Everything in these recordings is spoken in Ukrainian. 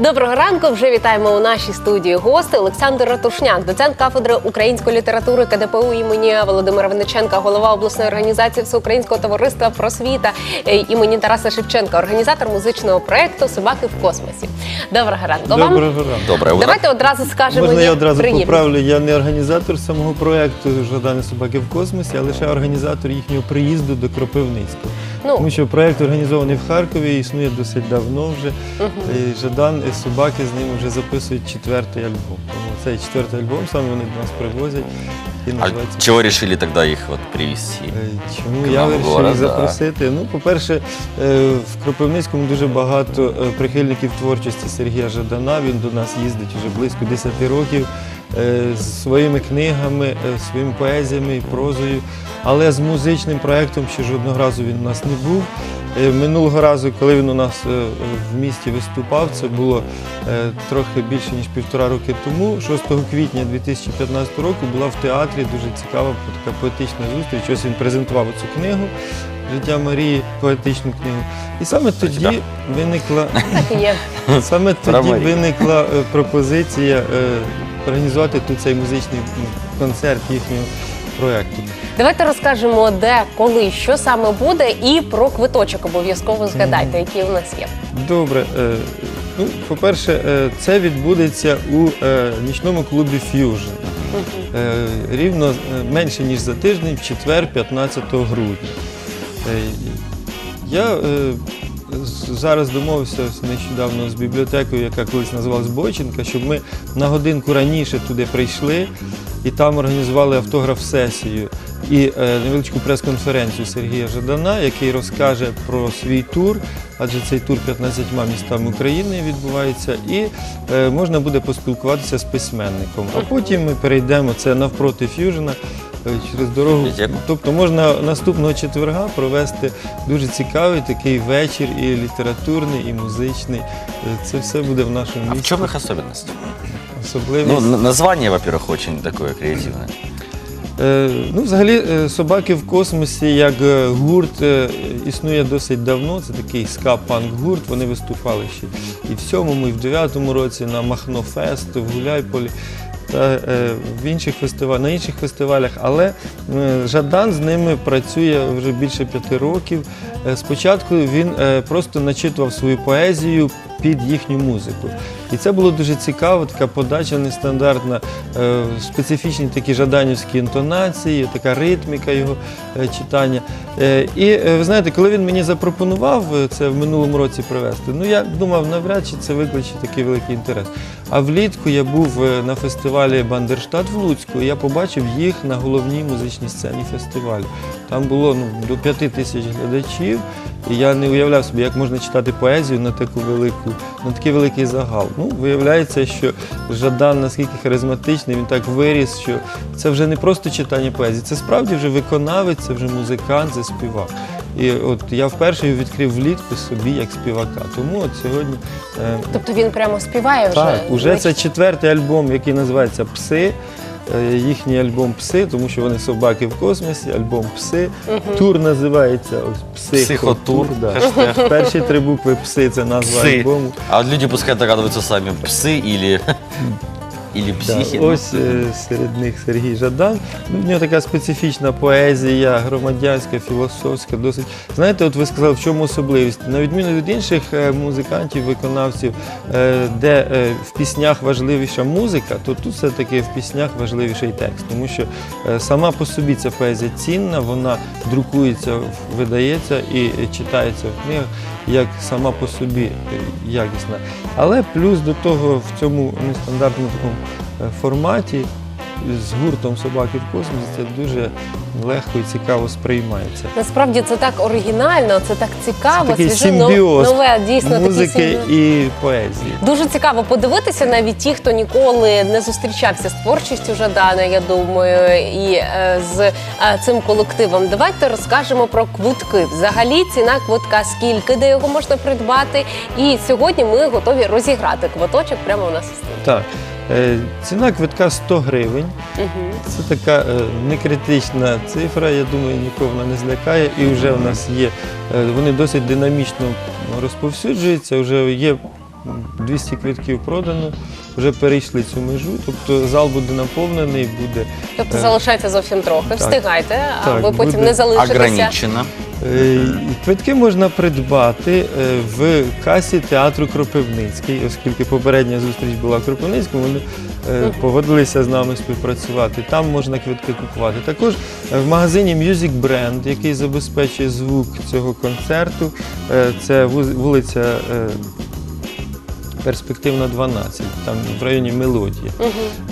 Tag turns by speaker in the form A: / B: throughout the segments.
A: Доброго ранку. Вже вітаємо у нашій студії гости Олександр Ратушняк, доцент кафедри української літератури КДПУ імені Володимира Винниченка, голова обласної організації Всеукраїнського товариства просвіта е, імені Тараса Шевченка, організатор музичного проекту Собаки в космосі. Доброго ранку. вам.
B: Доброго ранку.
C: Добре.
A: Давайте одразу скажемо.
B: Можна я одразу
A: приємно.
B: поправлю. Я не організатор самого проєкту Жадані собаки в космосі, а лише організатор їхнього приїзду до Кропивницького.
A: Ну.
B: Тому що проєкт організований в Харкові, існує досить давно вже. І Жадан і собаки з ними вже записують четвертий альбом. Тому цей четвертий альбом саме вони до нас привозять і
C: А
B: називається.
C: чего решили тогда их вот привезти?
B: Е, Чому я вирішив їх запросити? Ну, по-перше, е, в Кропивницькому дуже багато е, прихильників творчості Сергія Жадана. Він до нас їздить вже близько 10 років своїми книгами, е, своїми поезіями і прозою. Але з музичним проєктом ще жодного разу він у нас не був. Е, Минулого разу, коли він у нас е, в місті виступав, це було е, трохи більше ніж півтора роки тому. 6 квітня 2015 року була в театрі дуже цікава така поетична зустріч. Ось він презентував цю книгу Життя Марії, поетичну книгу. І саме тоді виникла саме тоді виникла е, пропозиція е, організувати тут цей музичний концерт їхнього проєкту.
A: Давайте розкажемо, де, коли, що саме буде, і про квиточок обов'язково згадайте, який у нас є.
B: Добре. е, Ну, по-перше, е, це відбудеться у е, нічному клубі Ф'южн. Е, Рівно е, менше ніж за тиждень, в четвер, 15 грудня. Е, Я е, зараз домовився нещодавно з бібліотекою, яка колись називалась Бойченка, щоб ми на годинку раніше туди прийшли і там організували автограф-сесію і е, невеличку прес-конференцію Сергія Жадана, який розкаже про свій тур, адже цей тур 15 містами України відбувається, і е, можна буде поспілкуватися з письменником. А потім ми перейдемо це навпроти ф'южена. Е, Через дорогу,
C: Бібліотеку.
B: тобто можна наступного четверга провести дуже цікавий такий вечір, і літературний, і музичний. Е, Це все буде в нашому
C: А в
B: місті.
C: чем их особенность?
B: Особливість.
C: Ну, н- название, во-первых, очень такое креативное.
B: Е, ну, взагалі, е, собаки в космосі як е, гурт е, існує досить давно. Це такий ска-панк гурт. Вони виступали ще і в сьомому, і в дев'ятому році на Махнофест, в Гуляйполі в інших фестивалях, на інших фестивалях. Але е, Жадан з ними працює вже більше п'яти років. Е, Спочатку він е, просто начитував свою поезію під їхню музику. І це було дуже цікаво, така подача нестандартна, е, специфічні такі жаданівські інтонації, така ритміка його е, читання. Е, І ви знаєте, коли він мені запропонував це в минулому році привезти, ну я думав, навряд чи це викличе такий великий інтерес. А влітку я був на фестивалі Бандерштат в Луцьку, і я побачив їх на головній музичній сцені фестивалю. Там було ну, до п'яти тисяч глядачів, і я не уявляв собі, як можна читати поезію на таку велику, на такий великий загал. Ну, виявляється, що Жадан наскільки харизматичний, він так виріс, що це вже не просто читання поезії, це справді вже виконавець, це вже музикант, це співак. І от я вперше його відкрив влітку собі як співака. Тому от сьогодні е,
A: Тобто він прямо співає вже.
B: так, уже це четвертий альбом, який називається Пси. Е, Їхній альбом Пси, тому що вони собаки в космосі, альбом Пси. Тур називається ось
C: Психотур.
B: Да.
C: Хештег.
B: Перші три букви Пси це назва
C: Псы.
B: альбому.
C: А вот люди пускай догадываются сами, псы или, или
B: Да, ось е, серед них Сергій Жадан. Ну, в нього така специфічна поезія, громадянська, філософська, досить. Знаєте, от ви сказали, в чому особливість? На відміну від інших е, музикантів, виконавців, е, де в піснях важливіша музика, то тут все-таки в піснях важливіший текст. Тому що сама по собі ця поезія цінна, вона друкується, видається і читається в книгах як сама по собі якісна. Але плюс до того в цьому нестандартному такому форматі з гуртом собаки в космосі це дуже легко і цікаво сприймається.
A: Насправді це так оригінально, це так цікаво,
B: Це такий
A: свіже,
B: симбіоз
A: нове, дійсно такий
B: музики
A: симбіоз.
B: і поезії.
A: Дуже цікаво подивитися навіть ті, хто ніколи не зустрічався з творчістю Жадана, я думаю, і е, з е, цим колективом. Давайте розкажемо про квитки. Взагалі ціна квитка скільки, де його можна придбати. І сьогодні ми готові розіграти квиточок прямо у нас у студії.
B: Так. Е, Ціна квитка 100 гривень. Це така е, некритична цифра, я думаю, нікого вона не злякає. І вже у нас є, е, вони досить динамічно розповсюджуються, вже є 200 квитків продано, вже перейшли цю межу, тобто зал буде наповнений, буде
A: Тобто залишається зовсім трохи.
B: так.
A: Встигайте,
B: Так,
A: аби потім
B: буде
A: не залишитися.
C: Ограничено.
B: Е, і Квитки можна придбати е, в касі театру Кропивницький, оскільки попередня зустріч була в Кропивницькому, вони е, погодилися з нами співпрацювати. Там можна квитки купувати. Також в магазині Music Brand, який забезпечує звук цього концерту, це вулиця. Перспективна 12, там в районі Мелодії.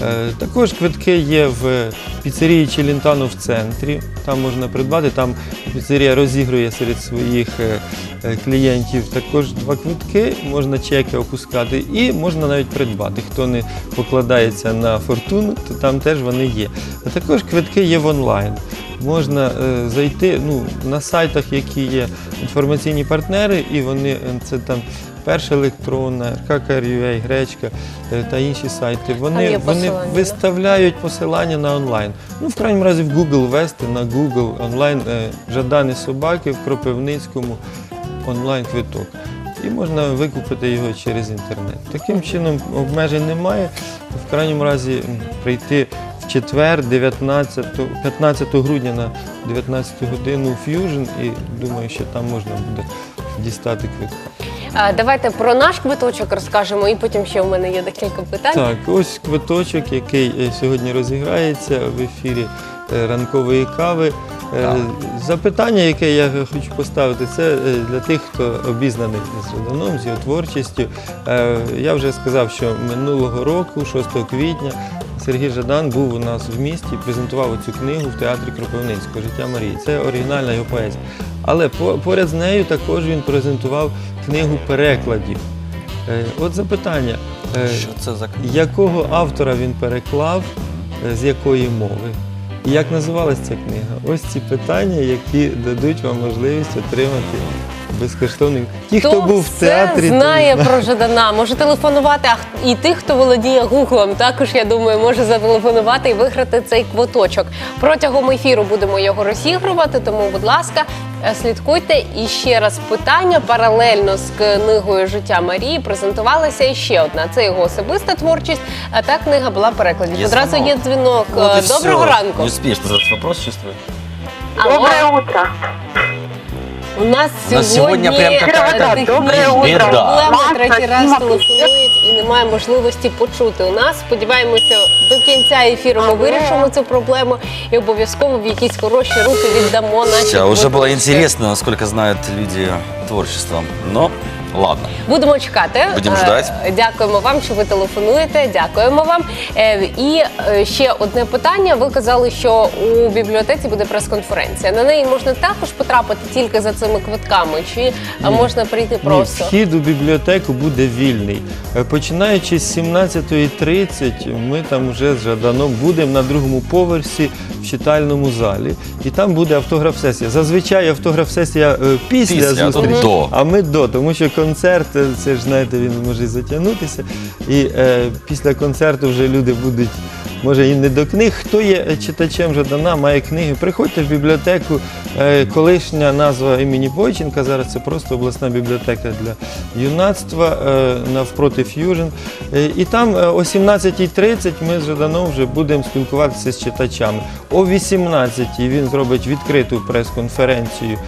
B: Е, Також квитки є в піцерії Челентано в центрі. Там можна придбати. Там піцерія розігрує серед своїх е, е, клієнтів також два квитки, можна чеки опускати і можна навіть придбати. Хто не покладається на фортуну, то там теж вони є. А також квитки є в онлайн. Можна зайти ну, на сайтах, які є інформаційні партнери, і вони це там перша електронна, ККРЮА, Гречка е, та інші сайти. Вони, вони виставляють посилання на онлайн. Ну, в крайньому разі, в Google вести на Google онлайн е, Жадани собаки в Кропивницькому онлайн квиток. І можна викупити його через інтернет. Таким чином обмежень немає. В крайньому разі прийти в четвер, 19, 15 грудня на 19 годину в Fusion і думаю, що там можна буде дістати квитка.
A: А, Давайте про наш квиточок розкажемо, і потім ще в мене є декілька питань.
B: Так, ось квиточок, який е, сьогодні розіграється в ефірі е, ранкової кави. Е,
C: Так.
B: Запитання, яке я хочу поставити, це для тих, хто обізнаний з Жаданом, з його творчістю. Я вже сказав, що минулого року, 6 квітня, Сергій Жадан був у нас в місті, презентував цю книгу в театрі Кропивницького Життя Марії. Це оригінальна його поезія. Але поряд з нею також він презентував книгу перекладів. Е, От запитання. е,
C: Що це за
B: якого автора він переклав, е, з якої мови? І як називалась ця книга? Ось ці питання, які дадуть вам можливість отримати безкоштовний. Ті, хто, був в театрі,
A: знає
B: знають.
A: про Жадана, може телефонувати, а і тих, хто володіє гуглом, також я думаю, може зателефонувати і виграти цей квоточок. Протягом ефіру будемо його розігрувати, тому, будь ласка, е, слідкуйте. І ще раз питання паралельно з книгою Життя Марії презентувалася іще одна. Це його особиста творчість. А та книга була перекладі.
C: Є
A: Одразу є дзвінок.
C: Вот
A: Е, Доброго
C: всё.
A: ранку.
C: Не успеешь ты вопрос, чувствую.
A: Алло.
D: Доброе утро.
A: У нас сьогодні
C: сьогодні прям
D: Доброе утро.
C: беда.
A: Третій раз телефонують і немає можливості почути. У нас сподіваємося, до кінця ефіру ми вирішимо цю проблему і обов'язково в якісь хороші руки віддамо наші.
C: Уже было
A: квиточки.
C: интересно, насколько люди творчеством. Но ладно.
A: Будемо чекати.
C: Будемо
A: Е,
C: ждать.
A: Дякуємо вам, що ви телефонуєте. Дякуємо вам. Е, І е, ще одне питання. Ви казали, що у бібліотеці буде прес-конференція. На неї можна також потрапити тільки за цими квитками, чи е, можна прийти
B: Ні,
A: просто?
B: вхід у бібліотеку буде вільний. Починаючи з 17.30, ми там вже з Жаданом будемо на другому поверсі в читальному залі. І там буде автограф-сесія. Зазвичай автограф-сесія після,
C: Після,
B: зустрічі,
C: до.
B: а ми до, тому що концерт, це ж знаєте, він може і затягнутися. І е, після концерту вже люди будуть. Може і не до книг. Хто є читачем Жадана, має книги. Приходьте в бібліотеку. Е, Колишня назва імені Бойченка. Зараз це просто обласна бібліотека для юнацтва е, навпроти Ф'южн. Е, І там о 17.30 ми з Жаданом вже будемо спілкуватися з читачами. О 18.00 він зробить відкриту прес-конференцію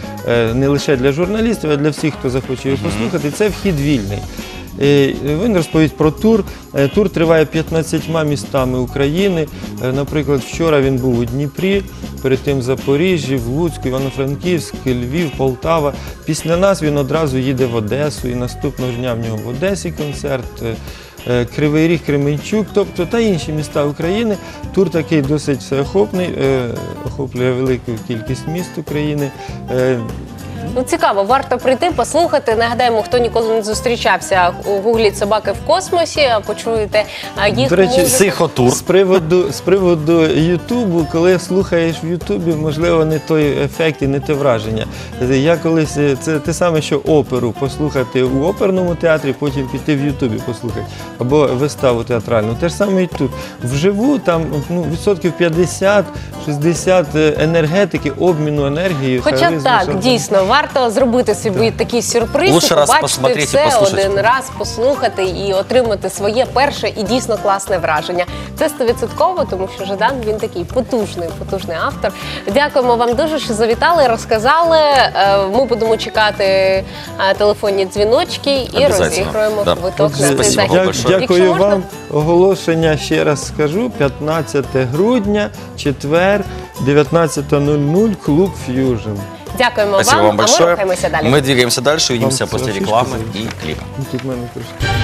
B: не лише для журналістів, а для всіх, хто захоче його послухати. Це вхід вільний. Е, Він розповість про тур. Е, Тур триває 15 містами України. Е, Наприклад, вчора він був у Дніпрі, перед тим в Запоріжжі, в Луцьку, Івано-Франківськ, Львів, Полтава. Після нас він одразу їде в Одесу і наступного дня в нього в Одесі концерт. Кривий Ріг, Кременчук, тобто та інші міста України. Тур такий досить всеохопний, охоплює велику кількість міст України. Е,
A: Ну цікаво, варто прийти, послухати. Нагадаємо, хто ніколи не зустрічався у гуглі собаки в космосі, а почуєте а, їх
B: До речі,
A: музику.
C: Психотур.
B: З приводу, з приводу Ютубу, коли слухаєш в Ютубі, можливо, не той ефект і не те враження. Я колись е, це те саме, що оперу послухати у оперному театрі, потім піти в Ютубі послухати, або виставу театральну. Те ж саме і тут. Вживу там ну, відсотків 50-60 енергетики, обміну енергією.
A: Хоча так,
B: що-
A: дійсно, варто зробити собі такий сюрприз
C: Лучше
A: і
C: раз
A: побачити
C: посмотреть і
A: все
C: послухати.
A: один раз, послухати і отримати своє перше і дійсно класне враження. Це стовідсотково, тому що Жадан він такий потужний, потужний автор. Дякуємо вам дуже, що завітали, розказали. Е, Ми будемо чекати е, телефонні дзвіночки і
C: Обязательно.
A: розіграємо
C: Да.
A: квиток на цей
C: Спасибо
A: захід.
C: вам большое.
B: Дякую
A: можна-
B: вам. Оголошення ще раз скажу: 15 грудня, четвер, 19.00, клуб Фьюжн.
A: Дякуємо
C: Спасибо
A: вам,
C: вам
A: а ми
C: большое.
A: рухаємося далі.
C: Мы двигаемся дальше, увидимся после рекламы и клипа.
B: Тут в мене трошки.